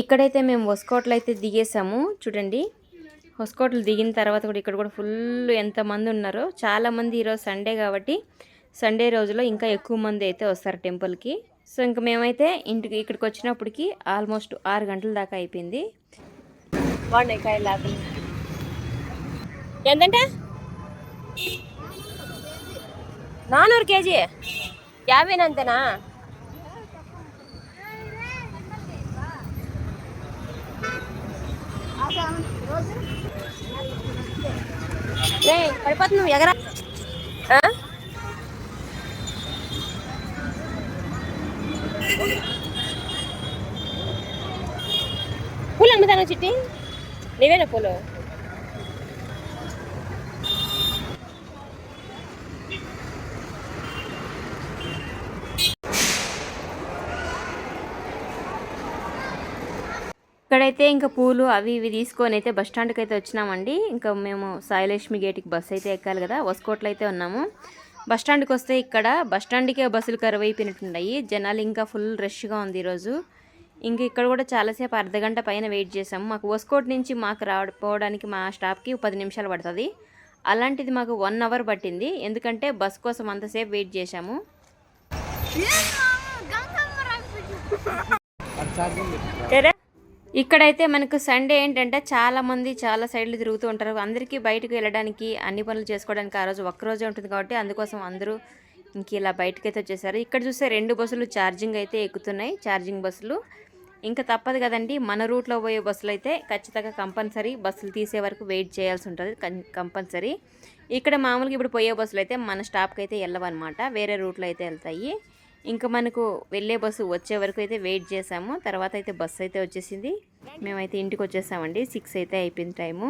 ఇక్కడైతే మేము హొస్కోట్లు అయితే దిగేసాము. చూడండి. హొస్కోట్లు దిగిన తర్వాత కూడా ఇక్కడ కూడా ఫుల్ ఎంతమంది ఉన్నారో. చాలామంది ఈరోజు సండే కాబట్టి సండే రోజులో ఇంకా ఎక్కువ మంది అయితే వస్తారు టెంపుల్కి. సో ఇంకా మేమైతే ఇంటికి ఇక్కడికి వచ్చినప్పటికి ఆల్మోస్ట్ ఆరు గంటల దాకా అయిపోయింది. బాగున్నాయి కాయలు ఎంతంటే? నానూరు కేజీ. యాభైనంతేనా? రే పడిపోతుంది ఎగరా. పూలు అమ్ముతాను చిట్టి? నీవేనా పూలు? ఇక్కడైతే ఇంకా పూలు అవి ఇవి తీసుకొని అయితే బస్ స్టాండ్కి అయితే వచ్చినామండి. ఇంకా మేము సాయిలక్ష్మి గేట్కి బస్ అయితే ఎక్కాలి కదా వసుకోట్లో అయితే ఉన్నాము. బస్ స్టాండ్కి వస్తే ఇక్కడ బస్ స్టాండ్కే బస్సులు కరువు అయిపోయినట్టున్నాయి జనాలు ఇంకా ఫుల్ రష్గా ఉంది ఈరోజు. ఇంక ఇక్కడ కూడా చాలాసేపు అర్ధ గంట పైన వెయిట్ చేసాము మాకు వసుకోట్ నుంచి మాకు రావడానికి మా స్టాప్కి పది నిమిషాలు పడుతుంది. అలాంటిది మాకు వన్ అవర్ పట్టింది. ఎందుకంటే బస్ కోసం అంతసేపు వెయిట్ చేశాము. ఇక్కడైతే మనకు సండే ఏంటంటే చాలామంది చాలా సైడ్లు తిరుగుతూ ఉంటారు. అందరికీ బయటకు వెళ్ళడానికి అన్ని పనులు చేసుకోవడానికి ఆ రోజు ఒక్కరోజే ఉంటుంది కాబట్టి అందుకోసం అందరూ ఇంక ఇలా బయటకు అయితే వచ్చేసారు. ఇక్కడ చూస్తే రెండు బస్సులు ఛార్జింగ్ అయితే ఎక్కుతున్నాయి ఛార్జింగ్ బస్సులు. ఇంకా తప్పదు కదండి మన రూట్లో పోయే బస్సులు అయితే ఖచ్చితంగా కంపల్సరీ బస్సులు తీసే వరకు వెయిట్ చేయాల్సి ఉంటుంది కంపల్సరీ. ఇక్కడ మామూలుగా ఇప్పుడు పోయే బస్సులు అయితే మన స్టాప్కి అయితే వెళ్ళవన్నమాట వేరే రూట్లో అయితే వెళ్తాయి. ఇంకా మనకు వెళ్ళే బస్సు వచ్చే వరకు అయితే వెయిట్ చేసాము తర్వాత అయితే బస్సు అయితే వచ్చేసింది. మేమైతే ఇంటికి వచ్చేసామండి. సిక్స్ అయితే అయిపోయింది టైము.